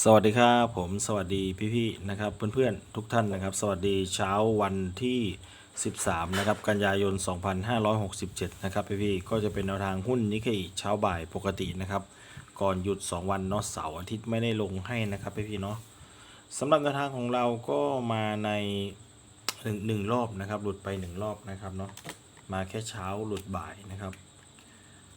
สวัสดีครับผมสวัสดีพี่ๆนะครับเพื่อนๆทุกท่านนะครับ สวัสดีเช้าวันที่ 13 นะครับ กันยายน 2567 นะครับพี่ๆก็จะเป็นแนวทางหุ้นนิเคอิเช้าบ่ายปกตินะครับ ก่อนหยุด 2 วันเนาะเสาร์อาทิตย์ไม่ได้ลงให้นะครับพี่ๆเนาะสำหรับแนวทางของเราก็มาในหนึ่งหนึ่งรอบนะครับ หลุดไปหนึ่งรอบนะครับเนาะมาแค่เช้าหลุดบ่ายนะครับ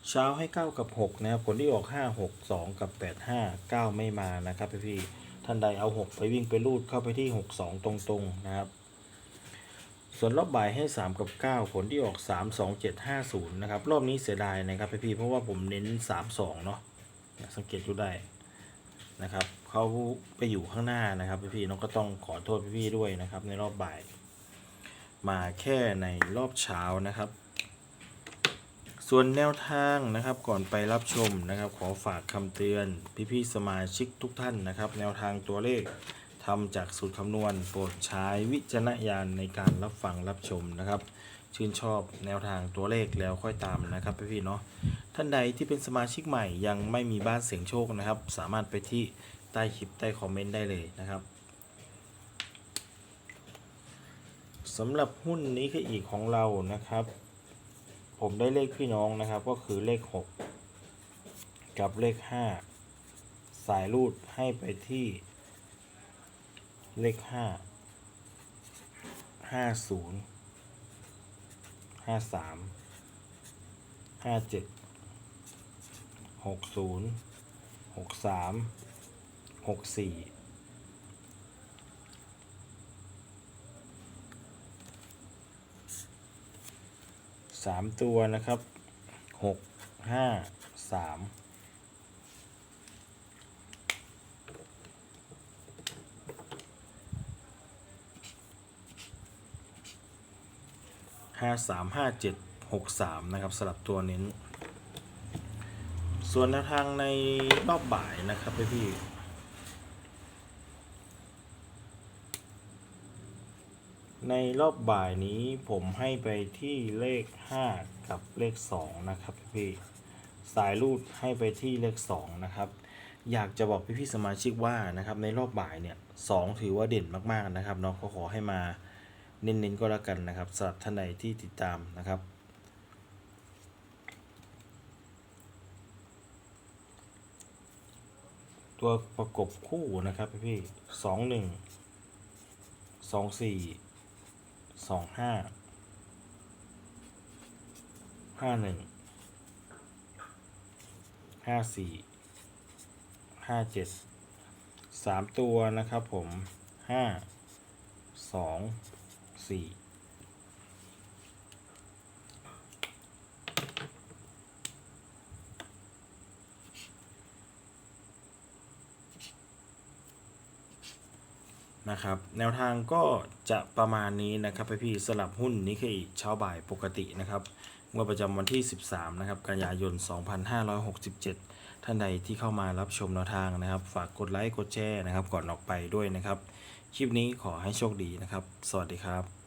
เช้าให้ 9 กับ 6 นะครับ ผลที่ออก 5 6 2 กับ 8 5 9 ไม่มานะครับพี่พี่ท่านใดเอา 6 ไปวิ่งไปรูดเข้าไปที่ 6 2 ตรงๆนะครับ ส่วนรอบบ่ายให้ 3 กับ 9 ผลที่ออก 3 2 7 5 0 นะครับ รอบนี้เสียดายนะครับพี่พี่เพราะว่าผมเน้น 3 2 เนาะเนี่ยสังเกตดูได้นะครับเขาไปอยู่ข้างหน้านะครับพี่พี่น้องก็ต้องขอโทษพี่พี่ด้วยนะครับในรอบบ่าย มาแค่ในรอบเช้านะครับ ส่วนแนวทางนะครับก่อนไปรับชมนะครับ ขอฝากคำเตือนพี่ๆสมาชิกทุกท่านนะครับ แนวทางตัวเลขทำจากสูตรคำนวณโปรดใช้วิจารณญาณในการรับฟังรับชมนะครับ ชื่นชอบแนวทางตัวเลขแล้วค่อยตามนะครับพี่ๆเนาะท่านใดที่เป็นสมาชิกใหม่ยังไม่มีบ้านเสียงโชคนะครับ สามารถไปที่ใต้คลิปใต้คอมเมนต์ได้เลยนะครับสำหรับหุ้นนี้คืออีกของเรานะครับ ผมได้เลขพี่น้องนะครับ ก็คือเลข 6 กับเลข 5 สายรูดให้ไปที่เลข 5 50 53 57 60 63 64 สามตัวนะครับหกห้าสามห้าสามห้าเจ็ดหกสามนะครับสลับตัวเน้น ส่วนแนวทางในรอบบ่ายนะครับพี่พี่ ในรอบบ่ายนี้ผมให้ไปที่เลข 5 กับเลข 2 นะครับพี่ๆสายรูดให้ไปที่เลข 2 นะครับ อยากจะบอกพี่ๆสมาชิกว่านะครับในรอบบ่ายเนี่ยสองถือว่าเด่นมากๆนะครับเนาะก็ขอให้มาเน้นๆก็แล้วกันนะครับสำหรับท่านใดที่ติดตามนะครับตัวประกบคู่นะครับพี่ๆสองหนึ่งสองสี่ สองห้าห้าหนึ่งห้าสี่ห้าเจ็ดสามตัวนะครับผมห้าสองสี่ นะครับแนวทางก็จะประมาณนี้นะครับพี่ๆสลับหุ้นนี้คอิเช้าบ่ายปกตินะครับงวดประจำวันที่ 13 นะครับ กันยายน 2567 ท่านใดที่เข้ามารับชมแนวทางนะครับ ฝากกดไลค์กดแชร์นะครับ ก่อนออกไปด้วยนะครับ คลิปนี้ขอให้โชคดีนะครับ สวัสดีครับ